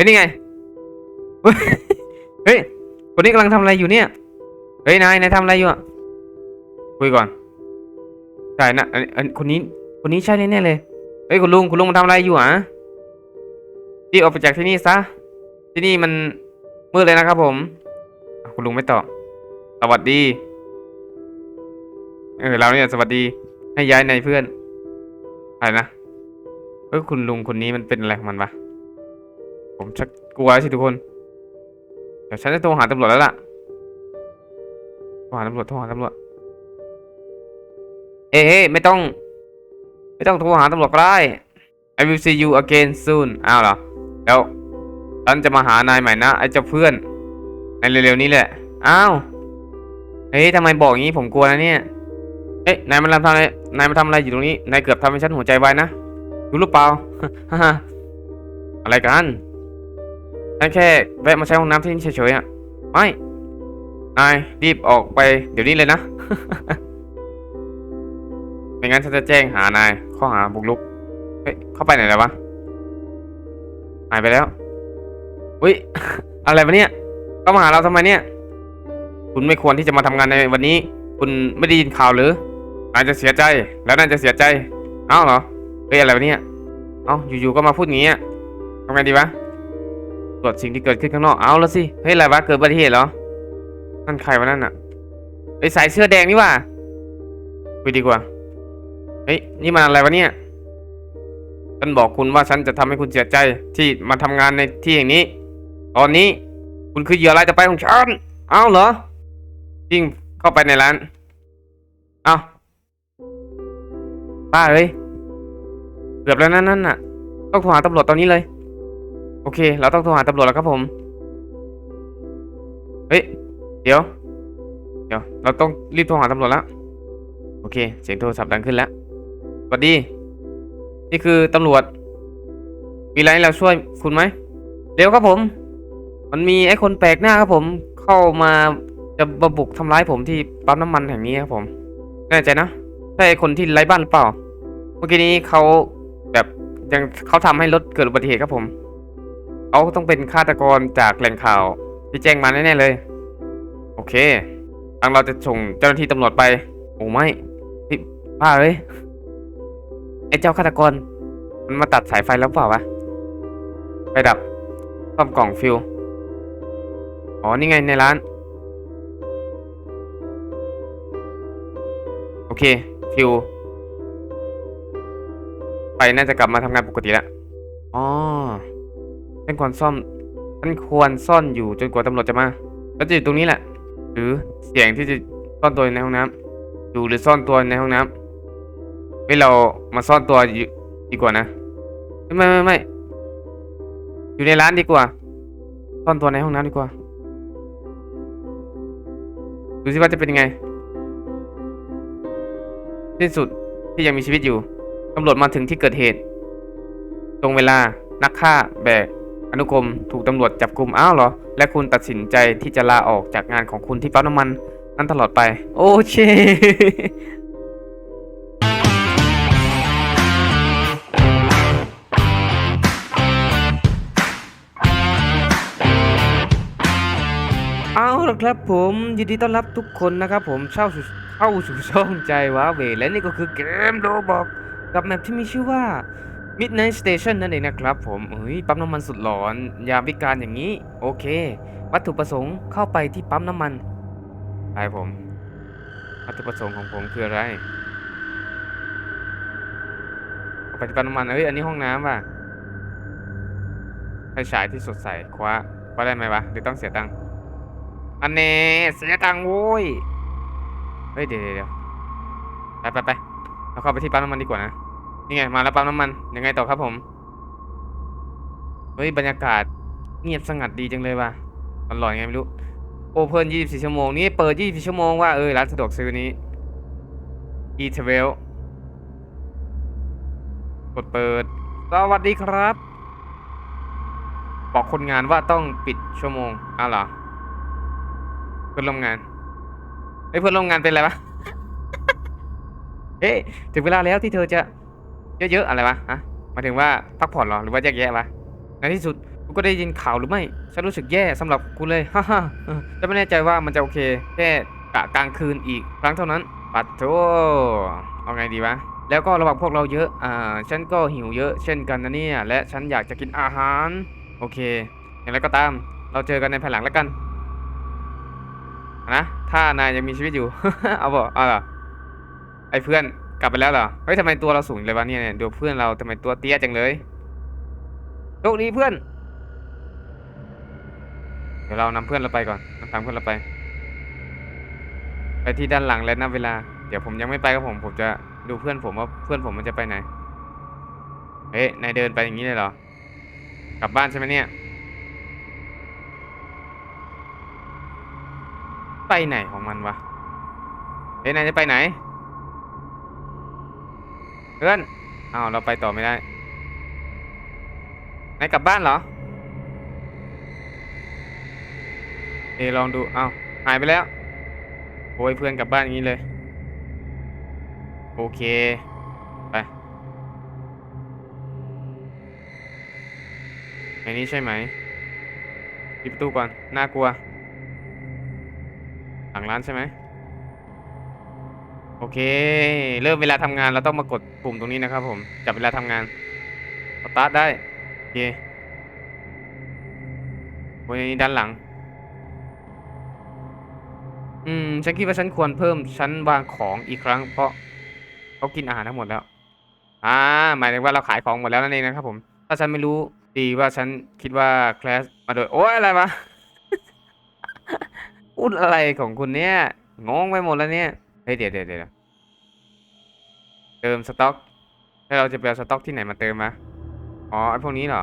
ฮ้ยนี่ไงเฮ้ยเฮ้ย คนนี้กำลังทำอะไรอยู่เนี่ย เฮ้ยนายนายทำอะไรอยู่อะ คุยก่อน ใช่นะอันอันคนนี้ คนนี้ใช่แน่ๆเลย เฮ้ยคุณลุงคุณลุงมาทำอะไรอยู่อะรีบออกไปจากที่นี่ซะ ที่นี่มันมืดเลยนะครับผม คุณลุงไม่ตอบ สวัสดี เออเราเนี่ยสวัสดี ให้ย้ายในายเพื่อนอะไรนะเฮ้ยคุณลุงคนนี้มันเป็นอะไรของมันวะ ผมชักกลัวแล้วสิทุกคน เดี๋ยวฉันจะโทรหาตำรวจแล้วล่ะโทรหาตำรวจโทรหาตำรวจ เอ้ยไม่ต้อง ไม่ต้องโทรหาตำรวจก็ได้ I will see you again soon อ้าวเหรอ แล้วฉันจะมาหานายใหม่นะไอ้เจ้าเพื่อน ในเร็วๆนี้แหละ อ้าว เฮ้ยทำไมบอกอย่างนี้ผมกลัวนะเนี่ย เอ๊ะนายมันทำอะไร นายมาทำอะไรอยู่ตรงนี้ นายเกือบทำให้ฉันหัวใจวายนะ รู้หรือเปล่า อะไรกัน ฉันแค่แวะมาใช้ห้องน้ำที่นี่เฉยๆอะ ไม่ นายรีบออกไปเดี๋ยวนี้เลยนะ ไม่งั้นฉันจะแจ้งหานายข้อหาบุกรุก เฮ้ย เข้าไปไหนแล้ววะ หายไปแล้ว อุ้ย อะไรวะเนี่ย เข้ามาหาเราทำไมเนี่ย คุณไม่ควรที่จะมาทำงานในวันนี้ คุณไม่ได้ยินข่าวหรือ นายจะเสียใจ แล้วนายจะเสียใจ เอ้าเหรอ เฮ้ยอะไรวะเนี่ย เอ้าอยู่ๆก็มาพูดงี้อะทำไงดีวะ ตรวจสิ่งที่เกิดขึ้นข้างนอกเอาแล้วสิเฮ้ยอะไรวะเกิดอุบัติเหตุเหรอนั่นใครวะนั่นอะไอสายเสื้อแดงนี่ว่ะคุยดีกว่าเฮ้ยนี่มันอะไรวะเนี่ยฉันบอกคุณว่าฉันจะทำให้คุณเสียใจที่มาทำงานในที่อย่างนี้ ตอนนี้คุณคือเหยื่อรายต่อไปของฉันเอาเหรอจริงเข้าไปในร้านเอาป้าเอ้ยเกือบแล้วนั่นนั่นน่ะ ต้องโทรหาตำรวจตอนนี้เลย โอเค เราต้องโทรหาตำรวจแล้วครับผม เฮ้ย เดี๋ยว เดี๋ยว เราต้องรีบโทรหาตำรวจแล้ว โอเค เสียงโทรศัพท์ดังขึ้นแล้ว สวัสดี นี่คือตำรวจ มีอะไรให้เราช่วยคุณไหม เดี๋ยวครับผม มันมีไอ้คนแปลกหน้าครับผม เข้ามาจะมาบุกทำร้ายผมที่ปั๊มน้ำมันแห่งนี้ครับผม แน่ใจนะ ใช่คนที่ไร้บ้านหรือเปล่า เมื่อกี้นี้เขาแบบยังเขาทำให้รถเกิดอุบัติเหตุครับผม เขาต้องเป็นฆาตกรจากแหล่งข่าวที่แจ้งมาแน่ๆเลย โอเคทางเราจะส่งเจ้าหน้าที่ตำรวจไป โอ้ไม่พี่บ้าเลยไอ้เจ้าฆาตกร มันมาตัดสายไฟแล้วเปล่าวะไปดับซ่อมกล่องฟิวอ๋อ นี่ไงในร้าน โอเค ฟิวไฟน่าจะกลับมาทำงานปกติแล้วอ๋อ ฉันควรซ่อมฉันควรซ่อนอยู่จนกว่าตำรวจจะมาแล้วจะอยู่ตรงนี้แหละ หรือเสียงที่จะซ่อนตัวในห้องน้ำอยู่หรือซ่อนตัวในห้องน้ำเฮ้เรามาซ่อนตัวยู่ดีกว่านะ ไม่ไม่ไม่อยู่ในร้านดีกว่า ซ่อนตัวในห้องน้ำดีกว่าดูสิว่าจะเป็นยังไงที่สุดที่ยังมีชีวิตอยู่ตำรวจมาถึงที่เกิดเหตุ ตรงเวลานักฆ่าแบก อนุกรมถูกตำรวจจับกลุ่มอ้าวเหรอ และคุณตัดสินใจที่จะลาออกจากงานของคุณที่ปั๊มน้ำมัน นั้นตลอดไป โอเชเอาละครับผมยินดีต้อนรับทุกคนนะครับผมเข้าสู่เข้าสู่ช่องใจว้าเวและนี่ก็คือเกมโรบอกกับแมปที่มีชื่อว่า Midnight Station นั่นเองนะครับผมเฮ้ยปั๊มน้ำมันสุดหลอน ยามวิการอย่างนี้ โอเค วัตถุประสงค์เข้าไปที่ปั๊มน้ำมันไปผม วัตถุประสงค์ของผมคืออะไรเข้าไปที่ปั๊มน้ำมันเฮ้ยอันนี้ห้องน้ำว่ะไฟฉายที่สดใสคว้าคว้าได้ไหมวะหรือต้องเสียตังค์อันนี้เสียตังค์โว้ยเฮ้ยเดี๋ยวเดี๋ยวไปไปไปเราเข้าไปที่ปั๊มน้ำมันดีกว่านะ นี่ไงมาแล้วปั๊มน้ำมันยังไงต่อครับผม เฮ้ยบรรยากาศเงียบสงัดดีจังเลยว่ะมันหลอนไงไม่รู้โอเพ่น24ชั่วโมงนี่เปิด24ชั่วโมงว่าเออร้านสะดวกซื้อนี้ e t r a v e l กดเปิด สวัสดีครับ บอกคนงานว่าต้องปิดชั่วโมงอ้าวเหรอเพื่อนร่วมงานเฮ้ยเพื่อนร่วมงานเป็นอะไรวะเฮ้ยถึงเวลาแล้วที่เธอจะ เยอะๆอะไรวะฮะหมายถึงว่าพักผ่อนหรอหรือว่าแยกแยะวะในที่สุดคุณก็ได้ยินข่าวหรือไม่ฉันรู้สึกแย่สำหรับคุณเลยฮ่าฮ่าจะไม่แน่ใจว่ามันจะโอเค แค่กะกลางคืนอีกครั้งเท่านั้นปัดโถเอาไงดีวะแล้วก็ระหว่างพวกเราเยอะอ่าฉันก็หิวเยอะเช่นกันนะเนี่ยและฉันอยากจะกินอาหาร โอเค อย่างไรก็ตาม เราเจอกันในภายหลังแล้วกันนะถ้านายยังมีชีวิตอยู่ เอาบ่เอาเหรอไอ้เพื่อน กลับไปแล้วเหรอ เฮ้ยทำไมตัวเราสูงเลยวะเนี่ยดูเพื่อนเราทำไมตัวเตี้ยจังเลยโชคดีเพื่อน เดี๋ยวเรานำเพื่อนเราไปก่อนนำตามเพื่อนเราไป ไปที่ด้านหลังแล้วนับเวลา เดี๋ยวผมยังไม่ไปครับผม ผมจะดูเพื่อนผมว่าเพื่อนผมมันจะไปไหน เฮ้ย นายเดินไปอย่างนี้เลยเหรอ กลับบ้านใช่ไหมเนี่ย ไปไหนของมันวะ เฮ้ย นายจะไปไหน เพื่อนอ้าวเราไปต่อไม่ได้นายกลับบ้านเหรอเอลองดูอ้าวหายไปแล้วโอ้ยเพื่อนกลับบ้านอย่างนี้เลย โอเคไปในนี้ใช่ไหมปิดประตูก่อนน่ากลัวหลังร้านใช่ไหม โอเค เริ่มเวลาทำงานเราต้องมากดปุ่มตรงนี้นะครับผมจับเวลาทำงานสตาร์ทได้โอเคโอ้ยนี่ด้านหลัง อืมฉันคิดว่าฉันควรเพิ่มชั้นวางของอีกครั้ง เพราะเขากินอาหารทั้งหมดแล้ว อ่า หมายถึงว่าเราขายของหมดแล้วนั่นเองนะครับผม ถ้าฉันไม่รู้ดีว่าฉันคิดว่าคลาสมาโดยโอ้ยอะไรวะพูดอะไรของคุณเนี่ยงงไปหมดแล้วเนี่ย เฮ้ยเดี๋ยวเดี๋ยวเดี๋ยวเติมสต็อกแล้วเราจะไปเอาสต็อกที่ไหนมาเติมมะอ๋อไอพวกนี้เหรอ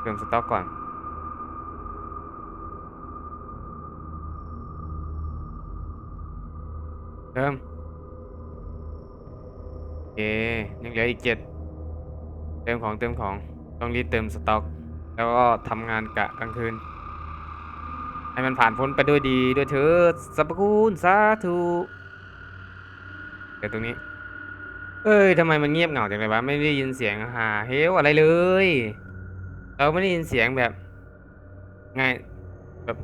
เติมสต็อกก่อนเติมโอเคยังเหลืออีกเจ็ดเติมของเติมของต้องรีบเติมสต็อก แล้วก็ทำงานกะกลางคืน ให้มันผ่านพ้นไปด้วยดีด้วยเถิดสรรพคุณสาธุเดี๋ยวตรงนี้ เอ้ยทำไมมันเงียบเหงาจังเลยวะไม่ได้ยินเสียงหาเฮลอะไรเลย เราไม่ได้ยินเสียงแบบไงแบบ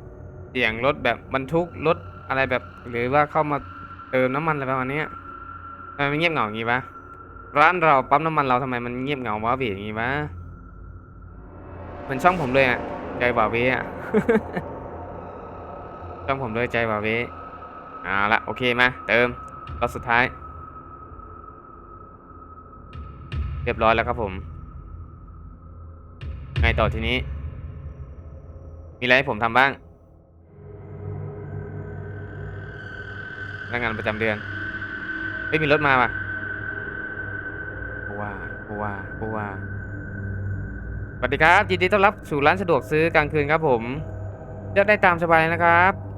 เสียงรถแบบบรรทุกรถอะไรแบบ หรือว่าเข้ามาเติมน้ำมันอะไรประมาณนี้ทำไมมันเงียบเหงาอย่างงี้วะร้านเราปั๊มน้ำมันเราทำไมมันเงียบเหงาวะเบียอย่างงี้วะเหมือนช่องผมเลยอะใจบ่าเวอะ ช่องผมด้วยใจบ่าเวเอาละโอเคมาเติมรอบสุดท้าย เรียบร้อยแล้วครับผม ไงต่อทีนี้ มีอะไรให้ผมทำบ้างพนักงานประจำเดือนไม่มีรถมาป่ะกูว่ากูว่ากูว่าสวัสดีครับยินดีต้อนรับสู่ร้านสะดวกซื้อกลางคืนครับผม เลือกได้ตามสบายนะครับ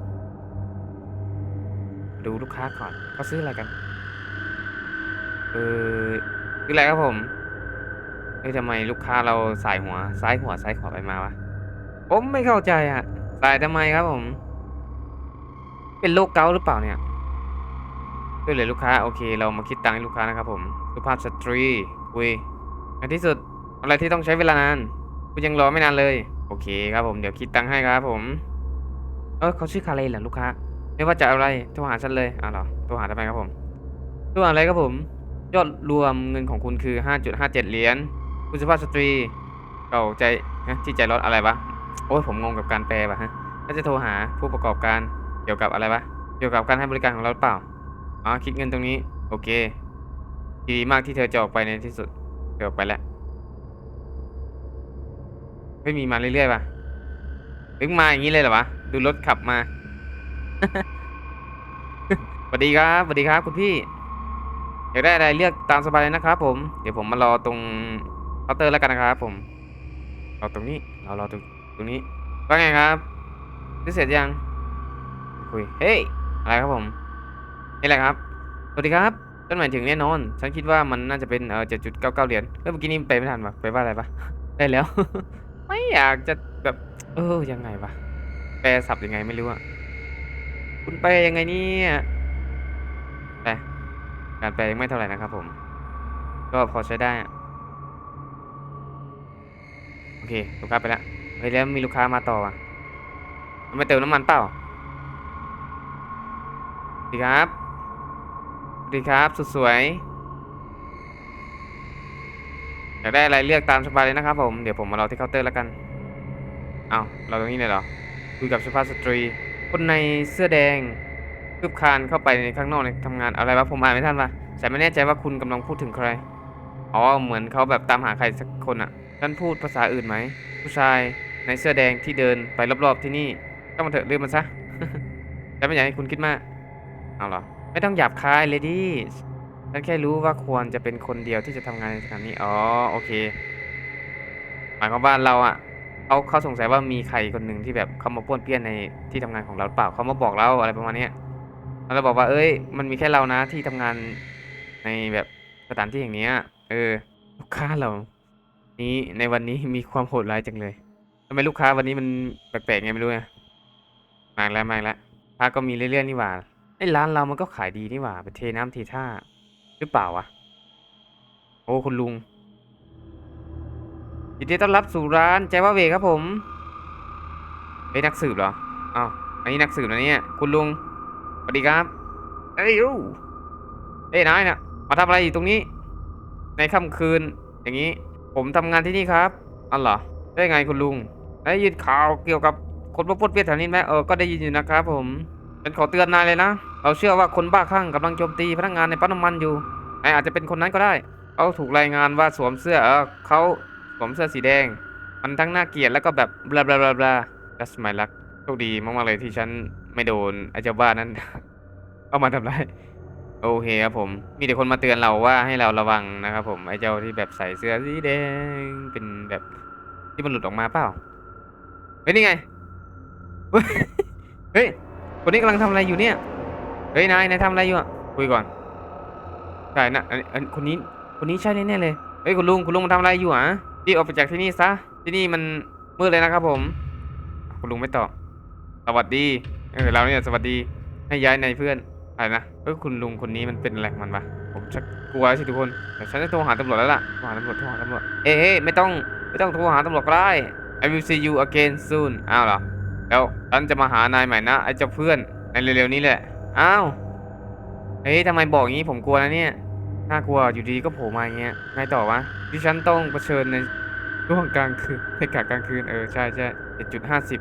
ดูลูกค้าก่อนเขาซื้ออะไรกันเออซื้ออะไรครับผมเฮ้ยทำไมลูกค้าเราสายหัวซ้ายหัวซ้ายขวาไปมาวะผมไม่เข้าใจอะสายทำไมครับผม เป็นโรคเกาต์หรือเปล่าเนี่ยช่วยเหลือลูกค้าโอเค เรามาคิดตังค์ให้ลูกค้านะครับผมสุภาพสตรีอุยในที่สุดอะไรที่ต้องใช้เวลานานคุณยังรอไม่นานเลย โอเคครับผมเดี๋ยวคิดตังค์ให้ครับผมเออเขาชื่อคาเลนเหรอลูกค้า ไม่ว่าจะอะไรโทรหาฉันเลยอ้าวเหรอโทรหาทำไมครับผมโทรหาอะไรครับผม ยอดรวมเงินของคุณคือ 5.57 เหรียญคุณสุภาพสตรีเก่าใจฮะที่ใจร้อนอะไรวะโอ้ยผมงงกับการแปลวะฮะถ้าจะโทรหาผู้ประกอบการเกี่ยวกับอะไรวะเกี่ยวกับการให้บริการของเราหรือเปล่าอ๋อคิดเงินตรงนี้ โอเค ดีมากที่เธอจะออกไปในที่สุดเธอออกไปแล้วไม่มีมาเรื่อยๆป่ะถึงมาอย่างนี้เลยเหรอวะ ดูรถขับมา สวัสดีครับสวัสดีครับ คุณพี่ อยากได้อะไรเลือกตามสบายเลยนะครับ ผม เดี๋ยวผมมารอตรงเคาน์เตอร์แล้วกันนะครับ ผมรอตรงนี้เรารอตรงตรงนี้ว่าไงครับซื้อเสร็จยังคุยเฮ้ยอะไรครับผมนี่แหละครับ สวัสดีครับต้นหมายถึงแน่นอน ฉันคิดว่ามันน่าจะเป็นเออเจ็ดจุดเก้าเก้าเหรียญเฮ้ยเมื่อกี้นี้ไปไม่ทันปะไปว่าอะไรปะได้แล้ว ไม่อยากจะแบบ เออยังไงวะแปลศัพท์ยังไงไม่รู้อะ คุณแปยังไงเนี่ยแต่การแปลยังไม่เท่าไหร่นะครับผม ก็พอใช้ได้ โอเค ลูกค้าไปแล้วเฮ้ยแล้วมีลูกค้ามาต่อว่ะมันม่เติมน้ำมันเปล่าสวัสดีครับสวัสดีครับ สุดสวยอยากได้อะไรเลือกตามสบายเลยนะครับผม เดี๋ยวผมมารอที่เคาน์เตอร์แล้วกัน เอาเราตรงนี้เลยเหรอคุยกับสุภาพสตรี คนในเสื้อแดงคืบคลานเข้าไปในข้างนอกในทำงานอะไรวะผมอ่านไม่ทันวะแต่ไม่แน่ใจว่าคุณกำลังพูดถึงใครอ๋อเหมือนเขาแบบตามหาใครสักคนอะท่านพูดภาษาอื่นไหมผู้ชายในเสื้อแดงที่เดินไปรอบๆที่นี่ก็มาเถอะลืมมันซะแต่ไม่อยากให้คุณคิดมากเอาหรอไม่ต้องหยาบคายเลยดิฉันแค่รู้ว่าควรจะเป็นคนเดียวที่จะทำงานในสถานนี้อ๋อโอเค หมายความว่าเราอะ เขาเขาสงสัยว่ามีใครคนหนึ่งที่แบบเขามาป้วนเปี้ยนในที่ทำงานของเราหรือเปล่าเขามาบอกเราอะไรประมาณเนี้ยแล้วเราบอกว่า เอ้ย มันมีแค่เรานะที่ทำงานในแบบสถานที่อย่างเนี้ย เออ ลูกค้าเรา นี้ในวันนี้มีความโหดร้ายจังเลยทำไมลูกค้าวันนี้มันแปลกๆไงไม่รู้ไงมาแล้วมาแล้วพาก็มีเรื่อยๆนี่หว่าไอ้ร้านเรามันก็ขายดีนี่หว่าไปเทน้ำเทท่าหรือเปล่าวะโอ้คุณลุง ยินดีต้อนรับสู่ร้านใจว่าเวครับผมเป็นนักสืบเหรออ้าวอันนี้นักสืบนะเนี่ยคุณลุงสวัสดีครับเอ้ยอู้เอ้ยนายน่ะมาทำอะไรอยู่ตรงนี้ ในค่ำคืน อย่างนี้ ผมทำงานที่นี่ครับอ๋อเหรอได้ไงคุณลุงได้ยินข่าวเกี่ยวกับคนพบปดเปียแถวนี้ไหมเออก็ได้ยินอยู่นะครับผมฉันขอเตือนนายเลยนะ เราเชื่อว่าคนบ้าคลั่งกำลังโจมตีพนักงานในปั๊มน้ำมันอยู่นายอาจจะเป็นคนนั้นก็ได้เขาถูกรายงานว่าสวมเสื้อเออเขา สวมเสื้อสีแดง มันทั้งน่าเกลียดแล้วก็แบบบลาบลาบลาบลา just my luck โชคดีมากๆเลยที่ฉันไม่โดนไอ้เจ้าบ้านั้น เอามาทำร้ายโอเคครับผม มีแต่คนมาเตือนเราว่าให้เราระวังนะครับผมไอ้เจ้าที่แบบใส่เสื้อสีแดงเป็นแบบที่มันหลุดออกมาเปล่าเฮ้ยนี่ไงเฮ้ยเฮ้ยคนนี้กำลังทำอะไรอยู่เนี่ยเฮ้ยนายนายทำอะไรอยู่อะคุยก่อนใช่นะอันคนนี้คนนี้ใช่แน่ๆเลยเฮ้ยคุณลุงคุณลุงมาทำอะไรอยู่อะ รีบออกไปจากที่นี่ซะ ที่นี่มันมืดเลยนะครับผม คุณลุงไม่ตอบ สวัสดี เออเราเนี่ยสวัสดี ให้ย้ายในายเพื่อน อะไรนะ เออคุณลุงคนนี้มันเป็นอะไรของมันปะผมชักกลัวสิทุกคนแต่ฉันจะโทรหาตำรวจแล้วล่ะ โทรหาตำรวจ โทรหาตำรวจ เอ้ยเอ้ยไม่ต้อง ไม่ต้องโทรหาตำรวจก็ได้ I will see you again soon อ้าวเหรอ แล้วฉันจะมาหานายใหม่นะไอ้เจ้าเพื่อนในเร็วๆนี้แหละ อ้าว เฮ้ยทำไมบอกอย่างนี้ผมกลัวนะเนี่ย น่ากลัวอยู่ดีก็โผล่มาอย่างเงี้ยไงต่อวะที่ฉันต้องเผชิญในช่วงกลางคืนในกะกลางคืนเออใช่ใช่เจ็ดจุดห้าสิบ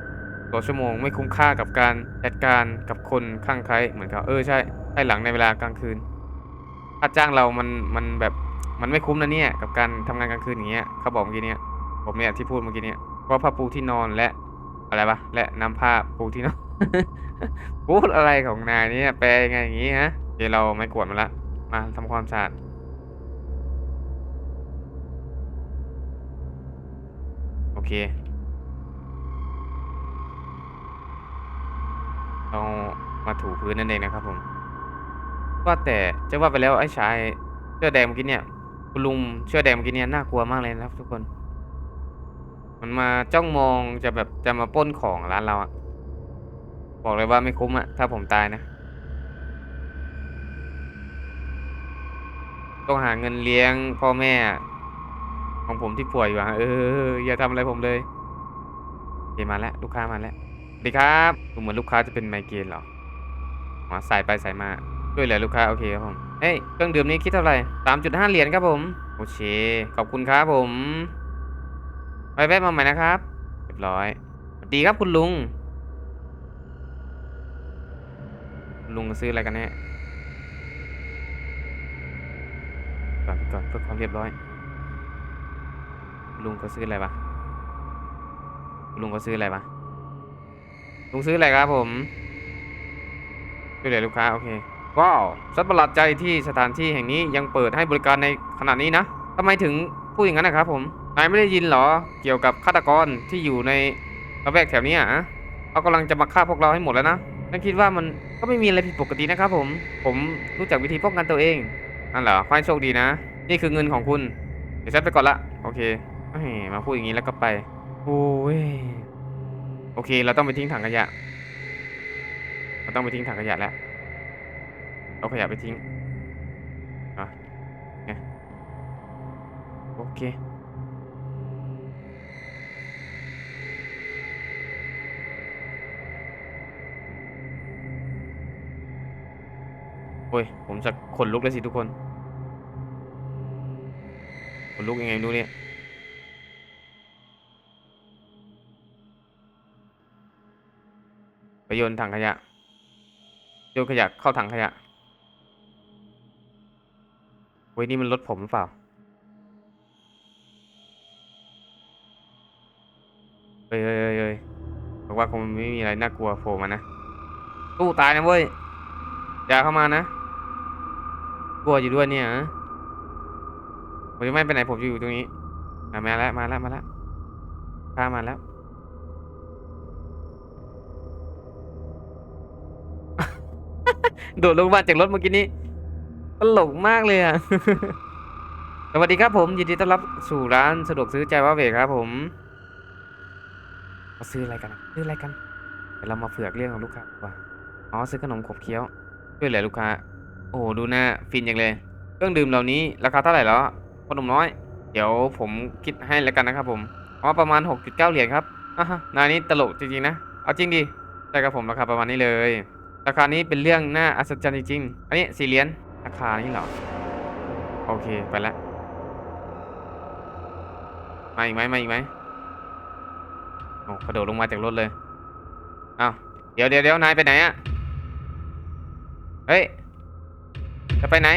ต่อชั่วโมงไม่คุ้มค่ากับการจัดการกับคนข้างใครเหมือนเขาเออใช่ใช่หลังในเวลากลางคืนค่าจ้างเรามันมันแบบมันไม่คุ้มนะเนี่ยกับการทำงานกลางคืนอย่างเงี้ยเขาบอกเมื่อกี้เนี่ยผมเนี่ยที่พูดเมื่อกี้เนี่ยเพราผ้าปูที่นอนและอะไรปะและน้ำผ้าปูที่นอนพูดอะไรของนายเนี่ยแปลยังไงอย่างงี้ฮะเดี๋ยวเราไม่กวดมันละ มาทำความสะอาดโอเคเรามาถูพื้นนั่นเองนะครับผม ว่าแต่จะว่าไปแล้วไอ้ชายเสื้อแดงเมื่อกี้เนี่ยคุณลุงเสื้อแดงเมื่อกี้เนี่ยน่ากลัวมากเลยนะครับ ทุกคน มันมาจ้องมองจะแบบจะมาปล้นของร้านเราอะบอกเลยว่าไม่คุ้มอะถ้าผมตายนะ ต้องหาเงินเลี้ยงพ่อแม่ ของผมที่ป่วยอยู่อะเอออย่าทำอะไรผมเลยโอเคมาแล้วลูกค้ามาแล้วสวัสดีครับดูเหมือนลูกค้าจะเป็นไมเกรนเหรออ๋อสายไปสายมาช่วยเหลือลูกค้าโอเคครับผมเฮ้ยเครื่องดื่มนี้คิดเท่าไหร่สามจุดห้าเหรียญครับผมโอเคขอบคุณครับผมไปแวะมาใหม่นะครับเรียบร้อยสวัสดีครับคุณลุงลุงซื้ออะไรกันแน่ ก่อนก่อนเพื่อความเรียบร้อย ลุงก็ซื้ออะไรวะลุงก็ซื้ออะไรวะลุงซื้ออะไรครับผมช่วยเหลือลูกค้าโอเคว้าวฉันประหลาดใจที่สถานที่แห่งนี้ยังเปิดให้บริการในขณะนี้นะทำไมถึงพูดอย่างนั้นนะครับผมนายไม่ได้ยินเหรอเกี่ยวกับฆาตกรที่อยู่ในระแวกแถวนี้ยอะเขากำลังจะมาฆ่าพวกเราให้หมดแล้วนะฉันคิดว่ามันก็ไม่มีอะไรผิดปกตินะครับผม ผมรู้จักวิธีป้องกันตัวเองนั่นเหรอขอให้โชคดีนะ นี่คือเงินของคุณ เดี๋ยวฉันไปก่อนละ โอเคมาพูดอย่างนี้แล้วก็ไป โอ้ย โอเค เราต้องไปทิ้งถังขยะ เราต้องไปทิ้งถังขยะแล้ว เอาขยะไปทิ้งอะไงเคโอ้ย ผมจะขนลุกเลยสิทุกคน ขนลุกยังไงไม่รู้เนี่ยไปโยนถังขยะโยนขยะเข้าถังขยะเว้ยนี่มันรถผมหรือเปล่าเฮ้ยเฮ้ยเฮ้ยเฮ้ยบอกว่าคงไม่มีอะไรน่ากลัวโผล่มานะตู้ตายนะเว้ยอย่าเข้ามานะกลัวอยู่ด้วยเนี่ยฮะ ผมจะไม่ไปไหนผมจะอยู่ตรงนี้อะมาแล้วมาแล้วมาแล้วข้ามาแล้วโดดลงมาจากรถเมื่อกี้นี้ตลกมากเลยอะ สวัสดีครับผมยินดีต้อนรับสู่ร้านสะดวกซื้อใจว่าเวกครับผมมาซื้ออะไรกันซื้ออะไรกันเดี๋ยวเรามาเผือกเรื่องของลูกค้ากว่าอ๋อซื้อขนมขบเคี้ยวช่วยเหลือลูกค้า โอ้ดูหน้าฟินอย่างเลย เครื่องดื่มเหล่านี้ราคาเท่าไหร่แล้ว ขนมน้อย เดี๋ยวผมคิดให้แล้วกันนะครับผมอ๋อประมาณ 6.9 เหรียญครับอะฮะนายนี้ตลกจริงๆนะเอาจริงดิใช่ครับผมราคาประมาณนี้เลย ราคานี้เป็นเรื่องน่าอัศจรรย์จริงๆอันนี้สี่เหรียญราคานี้เหรอโอเคไปแล้วมาอีกไหมมาอีกไหมโอ้กระโดดลงมาจากรถเลยอ้าวเดี๋ยวเดี๋ยวเดี๋ยวนายไปไหนอะเฮ้ยจะไปไหน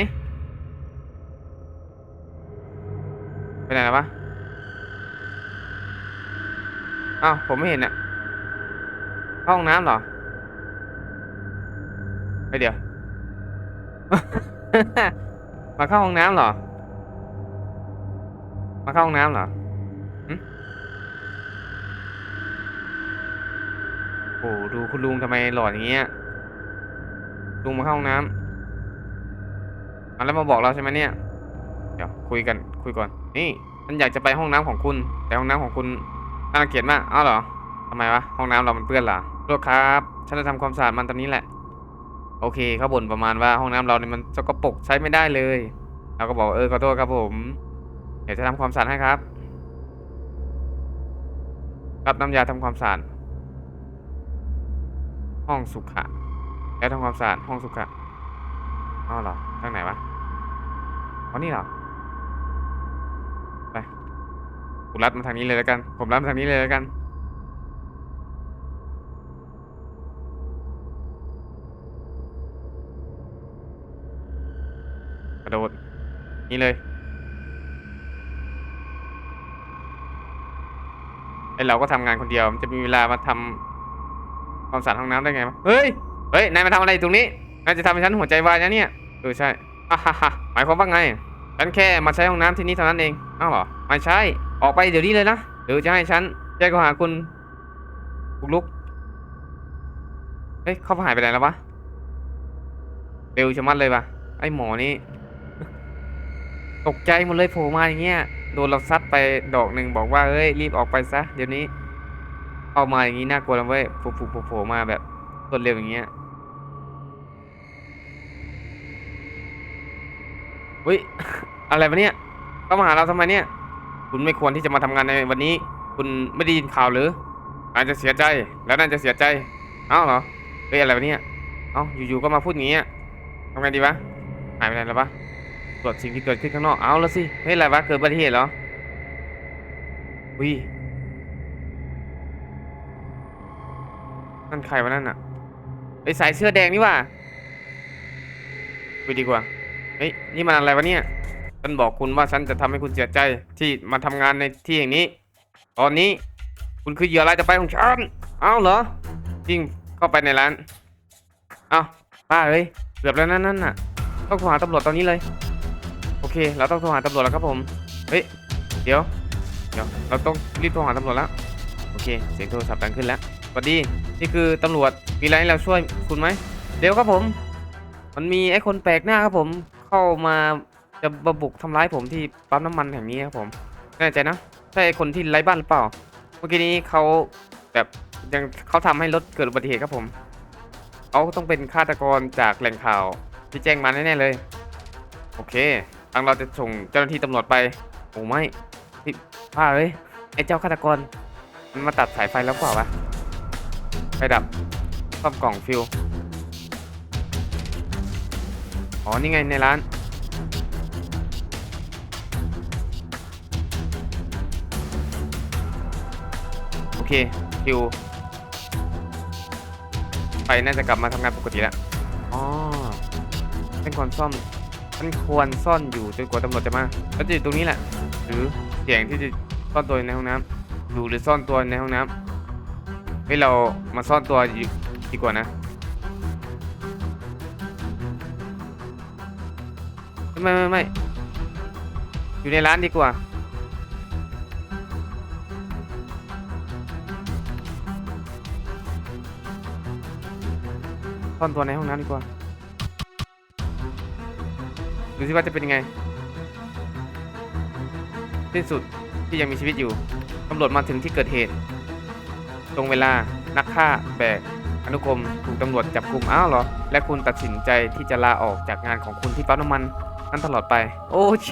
ไปไหนแล้ววะอ้าวผมไม่เห็นอะเข้าห้องน้ำเหรอไปเดี๋ยว มาเข้าห้องน้ำเหรอ มาเข้าห้องน้ำเหรอหโอ้ดูคุณลุงทำไมหล่ออย่างเงี้ย ลุงมาเข้าห้องน้ำอะแล้วมาบอกเราใช่ไหมเนี่ย เดี๋ยวคุยกันคุยก่อน นี่ฉันอยากจะไปห้องน้ำของคุณ แต่ห้องน้ำของคุณน่าเกลียจมากอ้าวเหรอทำไมวะห้องน้ำเรามันเปื้อนเหรอโทษครับ ฉันจะทำความสะอาดมันตอนนี้แหละ โอเคเขาบ่นประมาณว่าห้องน้ำเราเนี่ยมันสกปรกใช้ไม่ได้เลยเราก็บอกเออขอโทษครับผม เดี๋ยวจะทำความสะอาดให้ครับรับน้ำยาทำความสะอาดห้องสุขะแล้วทำความสะอาดห้องสุขะอ๋อเหรอทางไหนวะอ๋อนี่เหรอ ไป ผมรัดมาทางนี้เลยแล้วกัน ผมรัดมาทางนี้เลยแล้วกัน กระโดด นี่เลย ไอเราก็ทำงานคนเดียวมันจะมีเวลามาทำความสะอาดห้องน้ำได้ไงวะเฮ้ย เฮ้ย นายมาทำอะไรตรงนี้นายจะทำให้ฉันหัวใจวายนะเนี่ยเออใช่ฮ่าฮ่าฮ่าหมายความว่าไง ฉันแค่มาใช้ห้องน้ำที่นี่เท่านั้นเอง อ้าวเหรอ ไม่ใช่ ออกไปเดี๋ยวนี้เลยนะเดี๋ยวจะให้ฉันแจ้งข้อหาคุณบุกลุกเฮ้ยเขาหายไปไหนแล้ววะเร็วชะมัดเลยปะไอหมอนี่ตกใจหมดเลยโผล่มาอย่างเงี้ยโดนเราซัดไปดอกหนึ่งบอกว่าเฮ้ยรีบออกไปซะเดี๋ยวนี้ออกมาอย่างงี้น่ากลัวแล้วเว้ยโผล่โผล่โผล่มาแบบรวดเร็วอย่างเงี้ยเฮ้ยอะไรวะเนี่ยเข้ามาหาเราทำไมเนี่ย คุณไม่ควรที่จะมาทำงานในวันนี้ คุณไม่ได้ยินข่าวหรืออาจจะเสียใจแล้วน่าจะเสียใจเอ้าเหรอเฮ้ยอะไรวะเนี่ยเอ้าอยู่ๆก็มาพูดอย่างเงี้ยทำไงดีวะหายไปไหนแล้ววะตรวจสิ่งที่เกิดขึ้นข้างนอกเอาแล้วสิเฮ้ยอะไรวะเกิดอุบัติเหตุเหรออุ้ยนั่นใครวะนั่นอะไอสายเสื้อแดงนี่ว่ะไปดีกว่าเฮ้ยนี่มันอะไรวะเนี่ย ฉันบอกคุณว่าฉันจะทำให้คุณเสียใจที่มาทำงานในที่แห่งนี้ ตอนนี้คุณคือเหยื่อรายต่อไปของฉันเอาเหรอจริงเข้าไปในร้าน เอาป้าเฮ้ยเกือบแล้วนั่นนั่นน่ะต้องโทรหาตำรวจตอนนี้เลย โอเค เราต้องโทรหาตำรวจแล้วครับผม เฮ้ย เดี๋ยว เดี๋ยว เราต้องรีบโทรหาตำรวจแล้ว โอเค เสียงโทรศัพท์ดังขึ้นแล้ว สวัสดี นี่คือตำรวจ มีอะไรให้เราช่วยคุณไหม เดี๋ยวครับผม มันมีไอ้คนแปลกหน้าครับผม เข้ามา จะมาบุกทำร้ายผมที่ปั๊มน้ำมันแห่งนี้ครับผมแน่ใจนะใช่คนที่ไร้บ้านหรือเปล่า เมื่อกี้นี้เขาแบบยังเขาทำให้รถเกิดอุบัติเหตุครับผมเขาต้องเป็นฆาตกรจากแหล่งข่าว ที่แจ้งมาแน่ๆเลย โอเคทางเราจะส่งเจ้าหน้าที่ตำรวจไปโอ้ไม่พี่พลาเลยไอ้เจ้าฆาตกรมันมาตัดสายไฟแล้วเปล่าวะไฟดับซ่อมกล่องฟิวอ๋อนี่ไงในร้าน เคฟิวไฟน่าจะกลับมาทำงานปกติแล้วอ๋อเป็นควรซ่อมมันควรซ่อนอยู่จนกว่าตำรวจจะมาแล้วจะอยู่ตรงนี้แหละ หรือเสียงที่จะซ่อนตัวในห้องน้ำอยู่หรือซ่อนตัวในห้องน้ำเฮ้เรามาซ่อนตัวอยู่ดีกว่านะไม่ไม่ไม่อยู่ในร้านดีกว่า ซ่อนตัวในห้องน้ำดีกว่า ดูสิว่าจะเป็นยังไงสิ้นสุดที่ยังมีชีวิตอยู่ ตำรวจมาถึงที่เกิดเหตุ ตรงเวลา นักฆ่า แบก อนุกรม ถูกตำรวจจับกุมอ้าวเหรอ และคุณตัดสินใจที่จะลาออกจากงานของคุณที่ปั๊มน้ำมัน นั้นตลอดไป โอเค